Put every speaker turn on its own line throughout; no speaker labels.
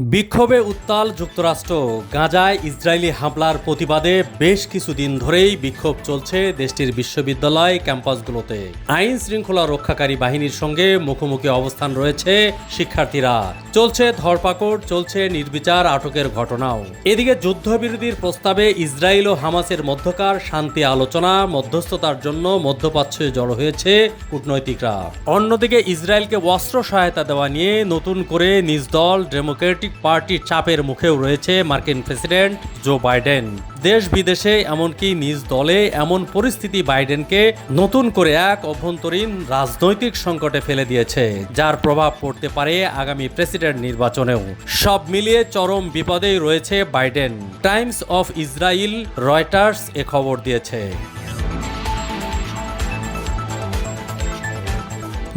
বিক্ষোভে উত্তাল যুক্তরাষ্ট্র। গাজায় ইসরায়েলি হামলার প্রতিবাদে বেশ কিছুদিন ধরেই বিক্ষোভ চলছে দেশটির বিশ্ববিদ্যালয় ক্যাম্পাসগুলোতে। আইন শৃঙ্খলা রক্ষাকারী বাহিনীর সঙ্গে মুখোমুখি অবস্থান রয়েছে শিক্ষার্থীরা। চলছে ধরপাকড়, চলছে নির্বিচার আটকের ঘটনাও। এদিকে যুদ্ধবিরতির প্রস্তাবে ইসরায়েল ও হামাসের মধ্যকার শান্তি আলোচনা, মধ্যস্থতার জন্য মধ্যপ্রাচ্যে জড়ো হয়েছে কূটনৈতিকরা। অন্যদিকে ইসরায়েলকে অস্ত্র সহায়তা দেওয়া নিয়ে নতুন করে নিজ দল ডেমোক্রেটিক পার্টির চাপের মুখেও রয়েছে মার্কিন প্রেসিডেন্ট জো বাইডেন। দেশ বিদেশে, এমনকি নিজ দলে এমন পরিস্থিতি বাইডেনকে নতুন করে এক অভ্যন্তরীণ রাজনৈতিক সংকটে ফেলে দিয়েছে, যার প্রভাব পড়তে পারে আগামী প্রেসিডেন্ট নির্বাচনেও। সব মিলিয়ে চরম বিপদেই রয়েছে Biden. Times of Israel Reuters এ খবর দিয়েছে।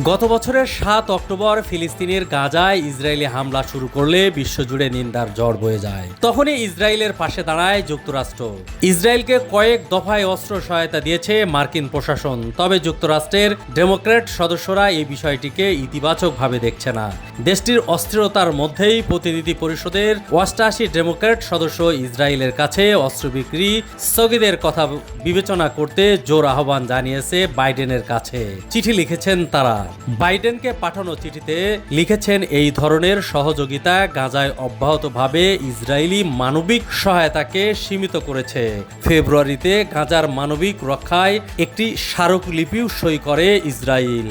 গত বছরের সাত অক্টোবর ফিলিস্তিনের গাজায় ইসরায়েলি হামলা শুরু করলে বিশ্বজুড়ে নিন্দার ঝড় বয়ে যায়। তখনই ইসরায়েলের পাশে দাঁড়ায় যুক্তরাষ্ট্র। ইসরায়েলকে কয়েক দফায় অস্ত্র সহায়তা দিয়েছে মার্কিন প্রশাসন। তবে যুক্তরাষ্ট্রের ডেমোক্র্যাট সদস্যরা এই বিষয়টিকে ইতিবাচকভাবে দেখছে না। দেশটির অস্থিরতার মধ্যেই প্রতিনিধি পরিষদের অষ্টাশি ডেমোক্র্যাট সদস্য ইসরায়েলের কাছে অস্ত্র বিক্রি স্থগিতের কথা বিবেচনা করতে জোর আহ্বান জানিয়েছে বাইডেনের কাছে। চিঠি লিখেছেন তারা। বাইডেনকে পাঠানো চিঠিতে লিখেছেন, এই ধরনের সহযোগিতা গাজায় অব্যাহতভাবে ইসরায়েলি মানবিক সহায়তাকে সীমিত করেছে। ফেব্রুয়ারিতে গাজার মানবিক রক্ষায় একটি স্মারকলিপিও সই করে ইসরায়েল।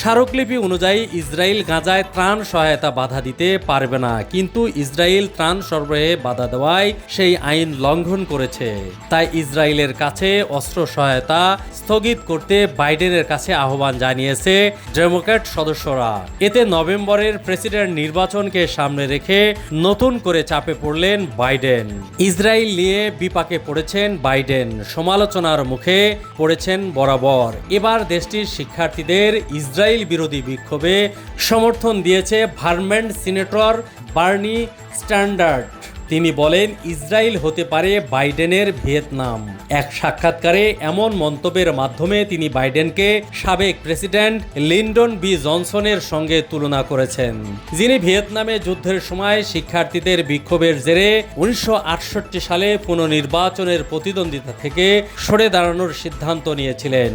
স্মারকলিপি অনুযায়ী ইসরায়েল গাজায় ত্রাণ সহায়তা বাধা দিতে পারবে না, কিন্তু ইসরায়েল ত্রাণ সরবরাহে বাধা দেওয়ায় সেই আইন লঙ্ঘন করেছে। তাই ইসরায়েলের কাছে অস্ত্র সহায়তা স্থগিত করতে বাইডেনের কাছে আহ্বান জানিয়েছে ডেমোক্র্যাট সদস্যরা। এতে নভেম্বরের প্রেসিডেন্ট নির্বাচনকে সামনে রেখে নতুন করে চাপে পড়লেন বাইডেন। ইসরায়েল নিয়ে বিপাকে পড়েছেন বাইডেন। সমালোচনার মুখে পড়েছেন বরাবর। এবার দেশটির শিক্ষার্থীদের ইসরায়েল বিরোধী বিক্ষোভে সমর্থন দিয়েছে ভার্মেন্ট সিনেটর বার্নি স্ট্যান্ডার্ড। তিনি বলেন, ইসরায়েল হতে পারে বাইডেনের ভিয়েতনাম। এক সাক্ষাৎকারে এমন মন্তব্যের মাধ্যমে তিনি বাইডেনকে সাবেক প্রেসিডেন্ট লিন্ডন বি জনসনের সঙ্গে তুলনা করেছেন। যিনি ভিয়েতনামে যুদ্ধের সময় শিক্ষার্থীদের বিক্ষোভের জেরে উনিশশো আটষট্টি সালে পুনর্নির্বাচনের প্রতিদ্বন্দ্বিতা থেকে সরে দাঁড়ানোর সিদ্ধান্ত নিয়েছিলেন।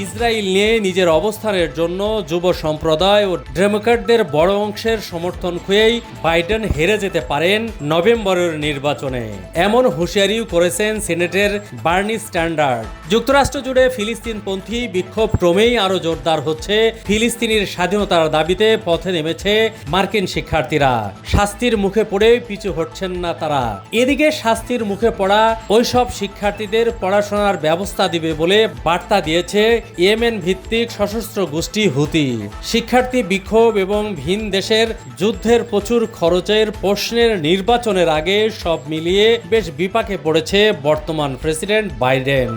ইসরায়েল নিয়ে নিজের অবস্থানের জন্য যুব সম্প্রদায় ও ডেমোক্র্যাটদের বড় অংশের সমর্থন খুঁয়েই বাইডেন হেরে যেতে পারেন নভেম্বরের নির্বাচনে। এমন হুঁশিয়ারিও করেছেন সিনেটের বার্নি স্ট্যান্ডার্ড। যুক্তরাষ্ট্র জুড়ে ফিলিস্তিনপন্থী বিক্ষোভ ক্রমেই আরও জোরদার হচ্ছে। ফিলিস্তিনির স্বাধীনতার দাবিতে পথে নেমেছে মার্কিন শিক্ষার্থীরা। শাস্তির মুখে পড়ে পিছু হটছেন না তারা। এদিকে শাস্তির মুখে পড়া ওইসব শিক্ষার্থীদের পড়াশোনার ব্যবস্থা দিবে বলে বার্তা দিয়েছে ইয়েমেন ভিত্তিক সশস্ত্র গোষ্ঠী হুতি। শিক্ষার্থী বিক্ষোভ এবং ভিন দেশের যুদ্ধের প্রচুর খরচের প্রশ্নের নির্বাচনের আগে সব মিলিয়ে বেশ বিপাকে পড়েছে বর্তমান প্রেসিডেন্ট বাইডেন।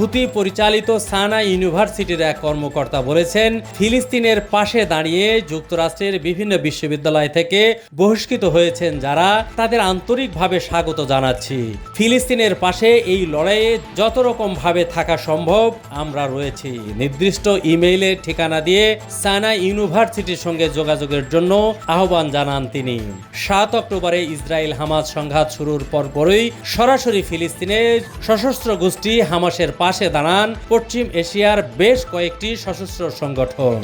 হুতি পরিচালিত সানা ইউনিভার্সিটির এক কর্মকর্তা বলেছেন, ফিলিস্তিনের পাশে দাঁড়িয়ে যুক্তরাষ্ট্রের বিভিন্ন বিশ্ববিদ্যালয় থেকে বহিষ্কৃত হয়েছেন যারা, তাদের আন্তরিকভাবে স্বাগত জানাচ্ছি। ফিলিস্তিনের পাশে এই লড়াইয়ে যত রকম ভাবে থাকা সম্ভব, আমরা রয়েছি। নির্দিষ্ট ইমেইলের ঠিকানা দিয়ে সানা ইউনিভার্সিটির সঙ্গে যোগাযোগের জন্য আহ্বান জানান তিনি। সাত অক্টোবরে ইসরায়েল হামাজ সংঘাত শুরুর পরপরই সরাসরি ফিলিস্তিনের সশস্ত্র গোষ্ঠী হামাসের পাশে দাঁড়ান পশ্চিম এশিয়ার বেশ কয়েকটি সশস্ত্র সংগঠন।